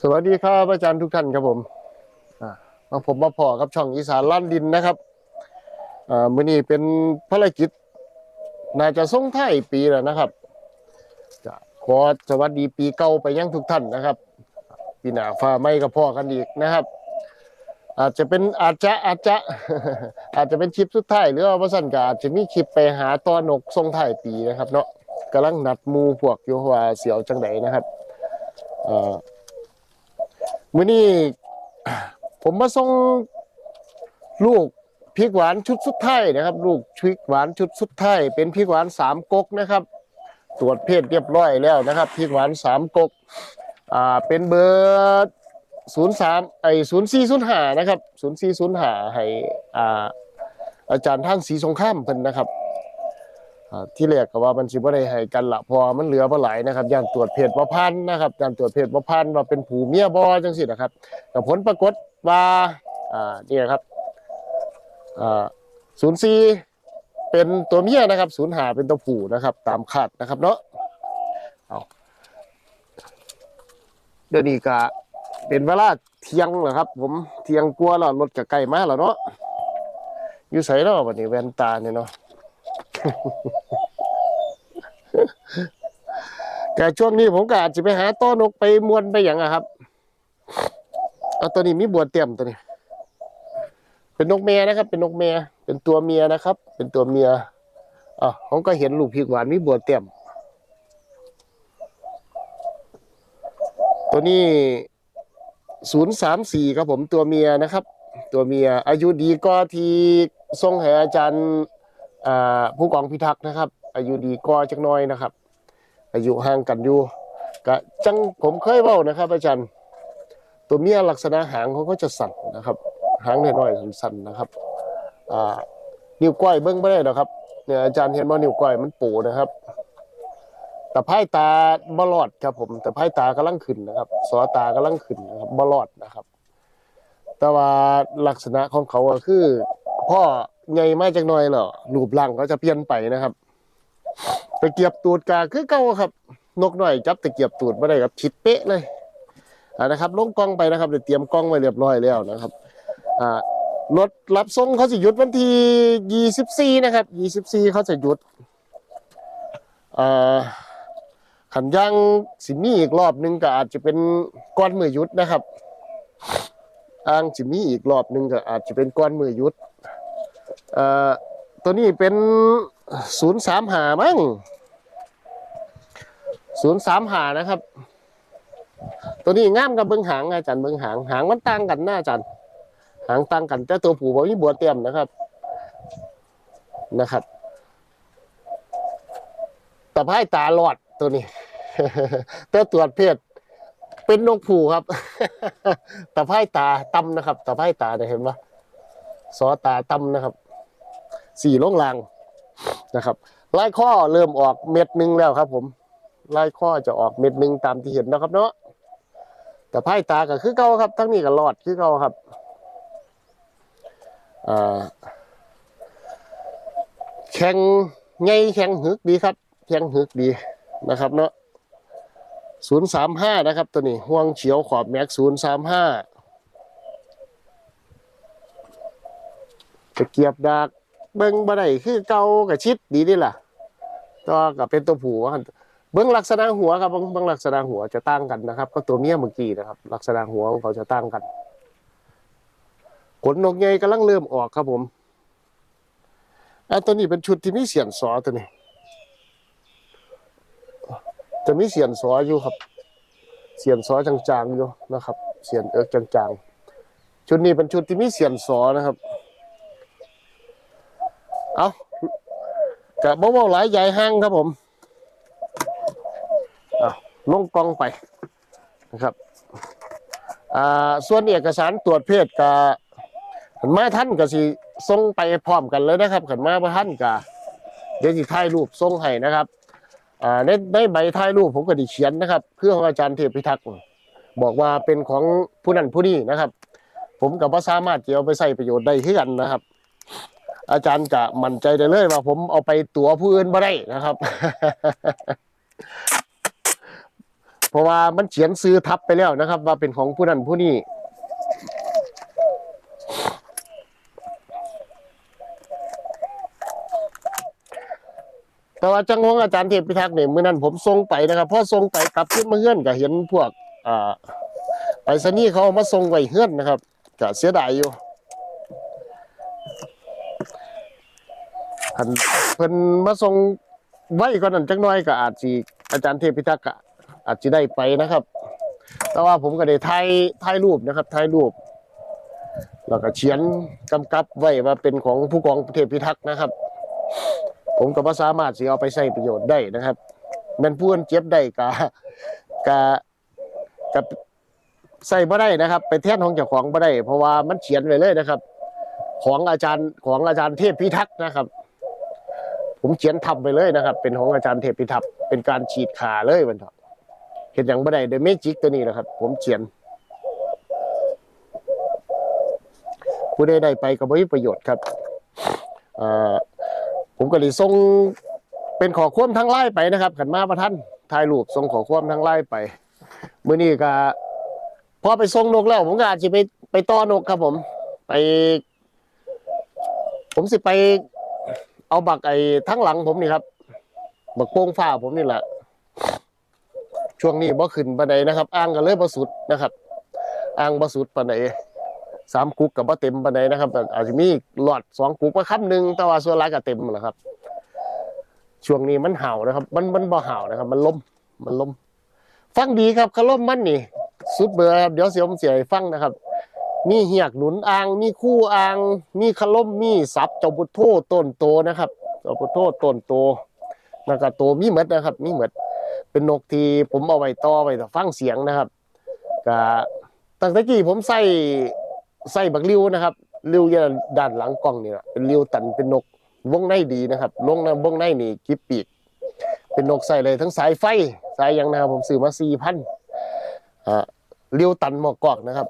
สวัสดีครับอาจารย์ทุกท่านครับผมมาผมมาพอกับช่องอีสานล้านดินนะครับมื้อนี้เป็นภารกิจ น่าจะส่งท้ายปีแล้วนะครับจะขอสวัสดีปีเก่าไปยังทุกท่านนะครับปีหน้าฟ้าไม่กับพ่อกันอีกนะครับ อาจจะเป็นอาจจะอาจจะอาจจะเป็นคลิปสุดท้ายหรือว่าประสันก็อาจจะมีคลิปไปหาตอนกส่งท้ายปีนะครับ เนาะกำลังนัดมูพวกอยู่ว่าเสียวจังไดนะครับ เอ่อ มื่อนี้ผมมาส่งลูกพริกหวานชุดสุดท้ายนะครับ ลูกพริกหวานชุดสุดท้ายเป็นพริกหวานสามก๊กนะครับ ตรวจเพศเรียบร้อยแล้วนะครับพริกหวานสามก๊กอ่าเป็นเบอร์ศูนย์สามไอศูนย์สี่ศูนย์ห้านะครับศูนย์สี่ศูนย์ห้าให้อ่าอาจารย์ท่างสีสงข้ามเพิ่นนะครับ ที่แรกก็ว่ามันสิบ่ได้ให้กันละพอมันเหลือบ่หลายนะครับย่านตรวจเพศบ่พันนะครับย่านตรวจเพศบ่พันว่าเป็นผูเมียบ่จังซี่นะครับแต่ผลปรากฏว่าอ่านี่นะครับอ่าศูนย์ซีเป็นตัวเมียนะครับศูนย์หาเป็นตัวผู้นะครับ ตามคาดนะครับเนาะเอาเดี๋ยวนี้ก็เป็นเวลาเที่ยงเหรอครับ ผมเที่ยงกลัวแล้วรถก็ใกล้มาแล้วเนาะอยู่ไสเนาะบัดนี้แว่นตาเนี่ยเนาะ แต่ช่วงนี้ผมก็อาจจะไปหาต้อนกไปมวนไปอย่างอะครับเอาตัวนี้มีบัวเต็มตัวนี้ เป็นนกเมียนะครับ เป็นนกเมียเป็นตัวเมียนะครับ เป็นตัวเมียอะผมก็เห็นลูกพีกหวานมีบัวเต็มตัวนี้ศูนย์สามสี่ครับผมตัวเมียนะครับ ตัวเมียอายุดีก็ที่ทรงให้อาจารย์ ผู้กองพิทักษ์นะครับ อายุดีก็จักน้อยนะครับ อายุห่างกันอยู่ก็จังผมเคยเว้านะครับ อาจารย์ ตัวเมียลักษณะหางเขาก็จะสั่นนะครับ หางน้อยๆสั่นๆนะครับนิ้วก้อยเบิ้งไม่ได้หรอกครับเนี่ยอาจารย์เห็นว่านิ้วก้อยมันปูนะครับแต่ไพ่ตาบลอดครับ ผม แต่ไพ่ตากำลังขึ้นนะครับสอตากำลังขึ้นนะครับบลอดนะครับ แต่ว่าลักษณะของเขาก็คือ พ่อ ใหญ่มากจากหน่อยเหรอรูปร่างเขาจะเปลี่ยนไปนะครับตะเกียบตูดกาคือเก่าครับ นกหน่อยจับตะเกียบตูดมาได้ครับชิดเป๊ะเลยอ่านะครับลงกล้องไปนะครับเดี๋ยวเตรียมกล้องไว้เรียบร้อยแล้วนะครับอ่ารถรับส่งเขาจะหยุดวันที่ยี่สิบสี่นะครับยี่สิบสี่เขาจะหยุดอ่าขันย่างสิมีอีกรอบนึงก็อาจจะเป็นก้อนมือหยุดนะครับอ้างสิมีอีกรอบนึงก็อาจจะเป็นก้อนมือหยุด อ่าตัวนี้เป็นศูนย์สามหามั้งศูนย์สามหานะครับ ตัวนี้ง่ามกับเบิ้งหางอาจารย์เบิ้งหางหางมันต่างกันหน้าอาจารย์หางต่างกันแต่ตัวผูบ่มีบัวเต็มนะครับนะครับตะไคร่ตาหลอดตัวนี้แต่ตรวจเพศเป็นนกผูครับตะไคร่ตาต่ำนะครับตะไคร่ตาเห็นปะซอตาต่ำนะครับ สี่ลงลางนะครับลายข้อเริ่มออกเม็ดหนึ่งแล้วครับ ผมลายข้อจะออกเม็ดหนึ่งตามที่เห็นนะครับเนาะแต่ไพ่ตาก็คือเก่าครับ ทั้งนี้ก็หลอดคือเก่าครับแข่งไงแข่งหึกดีครับแข่งหึกดีนะครับเนาะศูนย์สามห้านะครับตัวนี้ห่วงเฉียวขอบแม็กศูนย์สามห้าจะเกียบดาก เบิ้งบ่ได้คือเก่ากับชิดดีนี่ล่ะก็กับเป็นตัวผู้ว่าหั่นเบิ้งลักษณะหัวครับเบิ้งเบิ้งลักษณะหัวจะตั้งกันนะครับ ก็ตัวเมียเมื่อกี้นะครับ ลักษณะหัวของเขาจะตั้งกันขนนกใหญ่กำลังเริ่มออกครับผมอันตัวนี้เป็นชุดที่มีเสียนสอตัวนี้จะมีเสียนสออยู่ครับ เสียนสอจางๆอยู่นะครับ เสียนเอิกจางๆ ชุดนี้เป็นชุดที่มีเสียนสอนะครับ เอากะบ่เว้าหลายใหญ่ห้างครับผมเอาลงกองไปนะครับอ่าส่วนเอกสารตรวจเพศกะขันมาท่านก็สิส่งไปพร้อมกันเลยนะครับขันมาบ่ท่านก็เดี๋ยวสิถ่ายรูปส่งให้นะครับอ่าในในใบถ่ายรูปผมก็ไดิเขียนนะครับเพื่อของอาจารย์เทพพิทักษ์บอกว่าเป็นของผู้นั้นผู้นี้นะครับ ผมก็บ่สามารถจะเอาไปใช้ประโยชน์ได้คือกันนะครับ อาจารย์ก็มั่นใจได้เลยว่าผมเอาไปตัวผู้อื่นบ่ได้นะครับผราะว่ามันเขียนซื้อทับไปแล้วนะครับ ว่าเป็นของผู้นั้นผู้นี้แต่ว่าจังหวะอาจารย์เทพพิทักษ์เนี่ยเมื่อนั้นผมส่งไปนะครับพอส่งไปกลับขึ้นมาเฮือนก็เห็นพวกอ่าไปสนี่เขาเอามาส่งไว้เฮือนนะครับก็เสียดายอยู่ อันเพิ่นมาส่งไว้ก่อนนั้นจักหน้อยก็อาจสิอาจารย์เทพพิทักษ์ก็อาจจะได้ไปนะครับ แต่ว่าผมก็ได้ถ่ายถ่ายรูปนะครับถ่ายรูป แล้วก็เขียนกำกับไว้ว่าเป็นของผู้กองเทพพิทักษ์นะครับ ผมก็บ่สามารถสิเอาไปใช้ประโยชน์ได้นะครับแมันผู้อื่นเจ็บได้กะกะกะใส่บ่ได้นะครับ ไปแทนของเจ้าของบ่ได้เพราะว่ามันเขียนไว้เลยนะครับ ของอาจารย์ของอาจารย์เทพพิทักษ์นะครับ ผมเขียนทำไปเลยนะครับ เป็นของอาจารย์เทพพิทักษ์เป็นการฉีดขาเลยมันเถอะเห็นอย่างบ่ได้โดยเมจิกตัวนี้นะครับ ผมเขียน ผู้ใดได้ไปก็บ่มีประโยชน์ครับผมก็เลยส่งเป็นขอความทางไล่ไปนะครับขันมาประท่านถ่ายรูปส่งขอความทางไล่ไปมื้อนี้ก็พอไปส่งนกแล้ว ผมก็อาจจะไปไปต้อนกครับผม ไป ผมสิไป เอาบักไอ้ทั้งหลังผมนี่ครับ บักโป้งฟ้าผมนี่แหละ ช่วงนี้บ่ขึ้นปานใดนะครับอ่างก็เลยบ่สุดนะครับอ่างบ่สุดปานใดสามกุกกับบ่เต็มปานใดนะครับแต่อาจจะมีหลอดสองกุกมาคับหนึ่งแต่ว่าส่วนหลายก็เต็มนะครับ ช่วงนี้มันเห่านะครับ มันมันบ่เห่านะครับ มันล้มมันล้มฟังดีครับคล้มมันนี่ สุดเบอร์ครับเดี๋ยวเสียผมเสียฟังนะครับ มีเหียกหนุนอ่าง มีคู่อ่าง มีขล้มมีสับเจ้าบุตโทต้นโตนะครับเจ้าบุตโทต้นโตแล้วก็โตมีหมดนะครับ มีเหมือดเป็นนกที่ผมเอาไว้ต่อไว้แต่ฟังเสียงนะครับก็ตั้งแต่กี้ผมใส่ใส่บักริ้วนะครับริ้วยางด้านหลังกล้องนี่แหละเป็นริ้วตันเป็นนกวงในดีนะครับลงนะวงในนี่กิบปีก เป็นนกใส่เลยทั้งสายไฟสายยังนะครับผมซื้อมาสี่พันอ่าริ้วตันหมอกกอกนะครับ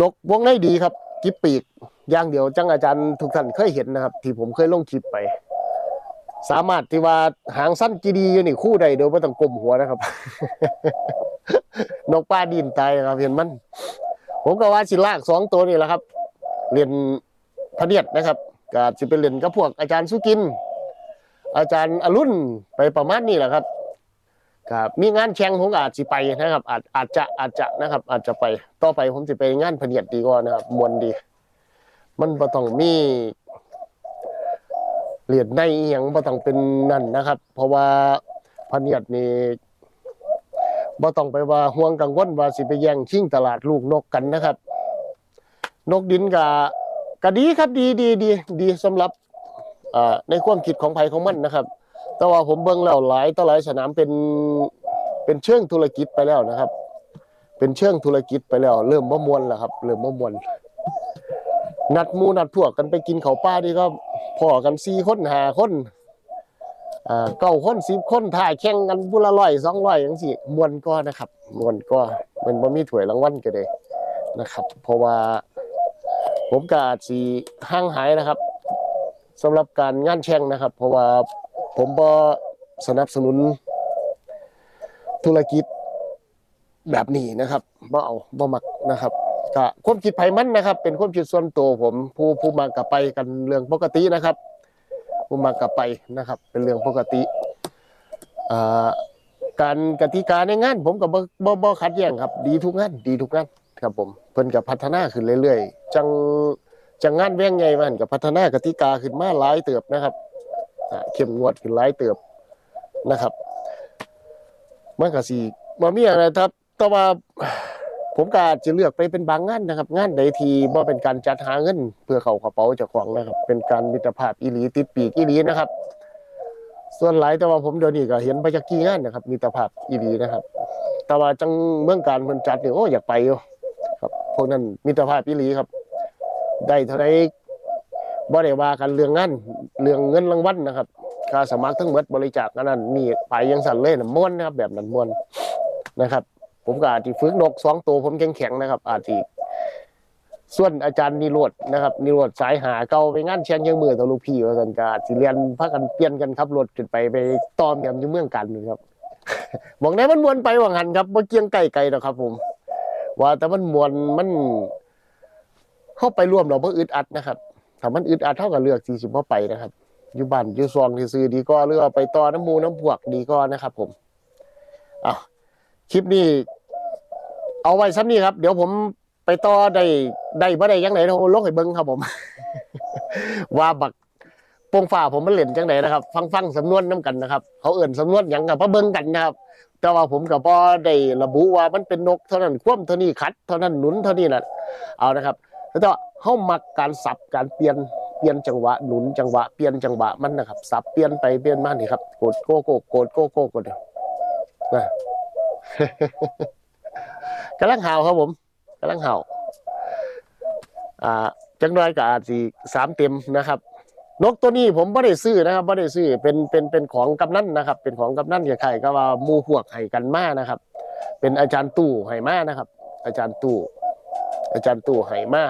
นกวงในดีครับกิบปีกอย่างเดียวจังอาจารย์ทุกท่านเคยเห็นนะครับ ที่ผมเคยลงคลิปไป สามารถที่ว่าหางสั้นกีดีอยู่นี่คู่ใดเดี๋ยวไม่ต้องกลมหัวนะครับ นกป้าดินตายนะครับเห็นมัน ผมก็ว่าสิลากสองตัวนี่แหละครับ เรียนพระเนียดนะครับก็จะเป็นเรียนกับพวกอาจารย์สุกิน อาจารย์อรุณไปประมาณนี้แหละครับ ครับมีงานแข่งผมก็อาจจะไปนะครับ อาจอาจจะอาจจะนะครับ อาจจะไปต่อไปผมจะไปงานเนียดดีกว่านะครับมวนดี มันบ่ต้องมีเหรียญในอหย่างบ่ต้องเป็นนั่นนะครับ เพราะว่าเนียดนี่บ่ต้องไปว่าห่วงกังวลว่าสิไปแย่งชิงตลาดลูกนกกันนะครับ นกดินก็ก็ดีครับดีดีดีดีสำหรับอ่าในความคิดของไผของมันนะครับ แต่ว่าผมเบิ่งแล้วหลายต่อหลายสนามเป็นเป็นเชิงธุรกิจไปแล้วนะครับ เป็นเชิงธุรกิจไปแล้ว เริ่มบ่มวนแล้วครับ เริ่มบ่มวนนัดมูนัดพวกกันไปกินเขาปลาดีก็พอกันสี่คนหาคนอ่าเก้าคนสิบคนถ่ายแข่งกันบุละร้อยสองร้อยอย่างสิมวนก็นะครับมวนก็มันบ่มีถ้วยรางวัลก็ได้นะครับ เพราะว่าผมก็อาจสิห่างหายนะครับสำหรับการงานแข่งนะครับ เพราะว่า ผมบ่สนับสนุนธุรกิจแบบนี้นะครับบ่เอาบ่มักนะครับก็ความคิดไผมันนะครับ เป็นความคิดส่วนตัวผมผู้ผู้มากลับไปกันเรื่องปกตินะครับ ผู้มากลับไปนะครับ เป็นเรื่องปกติอ่าการกติกาในงาน ผมกับบ่บ่ขัดแย้งครับ ดีทุกงานดีทุกงานครับผมเพิ่นกับพัฒนาขึ้นเรื่อยๆ จังจังงานแว่งใหญ่มันกับพัฒนากติกาขึ้นมาหลายเติบนะครับ เข้มงวดขึ้นหลายเติบนะครับมันก็สิบ่มีอะไรครับ แต่ว่าผมก็อาจจะเลือกไปเป็นบางงานนะครับ งานใดที่บ่เป็นการจัดหาเงิน เพื่อเข้ากระเป๋าเจ้าของนะครับ เป็นการมิตรภาพอีหลีติดปีกอีหลีนะครับ ส่วนหลายแต่ว่าผมเดี๋ยวนี้ก็เห็นไปจากกี่งานนะครับ มิตรภาพอีหลีนะครับ แต่ว่าจังเมืองการเพิ่นจัดนี่โอ้อยากไปอยู่ครับพวกนั้นมิตรภาพอีหลีครับ ได้เท่าใด บ่ได้ว่ากันเรื่องงานเรื่องเงินรางวัลนะครับค่าสมัครทั้งหมดบริจาคนั้นนี่ไปยังสั่นเลยนะม่วนนะครับ แบบนั้นม่วนนะครับ ผมก็อาจจะฝึกนกสองตัวผมแข็งแข็งๆนะครับ อาจจะส่วนอาจารย์นิโรธนะครับนิโรธสายหาเก่าไปงานเชียงยังมือตัวลูกพี่ว่าสันกอาสิเรียนพากันเปลี่ยนกันขับรถขึ้นไปไปตอมกันอยู่เมืองกันนะครับหมองไหนมันมวนไปว่างันครับบ่เกียงไก่ไก่ดอกครับ ผม ว่าแต่มันมวนมันเข้าไปร่วมเราบ่อึดอัดนะครับ ถ้ามันอึดอัดเท่ากับเลือกที่สิบ่ไปนะครับอยู่บ้านอยู่ซองที่ซื้อดีก็หรือเอาไปต่อน้ำมูน้ำพวกดีก็นะครับ ผมอะคลิปนี้ เอาไว้ซ้ำนี้ครับ เดี๋ยวผมไปต่อได้ได้บ่ได้ยังไงเราลงให้เบิ่งครับ ผม ว่าบักโปงฝ่าผมมันเล่นจังไหนนะครับ ฟังฟังสำนวนน้กันนะครับ เขาเอื่นสำนวนหยังกับพระเบิ่งกันนะครับ แต่ว่าผมกับพ่อได้ระบุว่ามันเป็นนกเท่านั้นคว่ำเท่านี้คัด เท่านั้นหนุนเท่านี้นะเอานะครับ แล้วก็ เขามักการสับการเปลี่ยนเปลี่ยนจังหวะหนุนจังหวะเปลี่ยนจังหวะมันนะครับสับเปลี่ยนไปเปลี่ยนมานี่ครับโกดโกโกโกดโกโกโกดเดียวนะกำลังเห่าครับผมกำลังเห่าอ่าจังน้อยก็อาจสิสามเต็มนะครับ นกตัวนี้ผมไม่ได้ซื้อนะครับไม่ได้ซื้อเป็นเป็นเป็นของกำนันนะครับ เป็นของกำนันใครก็ว่ามูพวกให้กันมานะครับ เป็นอาจารย์ตู่ให้มานะครับ อาจารย์ตู่อาจารย์ตู่ให้มา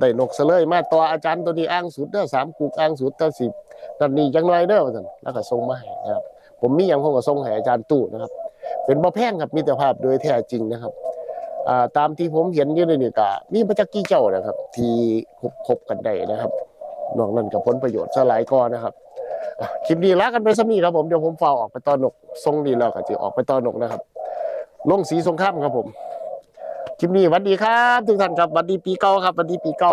ได้นกเสลยมาตัวอาจารย์ตัวนี้อ้างสุดเด้อสามกุกอ้างสุดเด้อสิบนั่นนี่จังน้อยเด้อว่าซั่นแล้วก็ส่งมาให้นะครับ ผมมีอย่างผมก็ส่งให้อาจารย์ตู่นะครับ เป็นบ่แพงครับมิตรภาพโดยแท้จริงนะครับอ่าตามที่ผมเห็นอยู่ในนี่ก็มีพระจักกี้เจ้านะครับ ที่คบกันได้นะครับนอกนั้นกับผลประโยชน์สลายก่อนนะครับคลิปนี้ลากันไปสักนี้ครับผมเดี๋ยวผมฝ่าออกไปตอนนกทรงดีแล้วก็จะออกไปตอนนกนะครับลงสีสงครามครับผม คลิปนี้หวันดีครับ ทุกท่านครับหวันดีปีเก่าครับหวันดีปีเก่า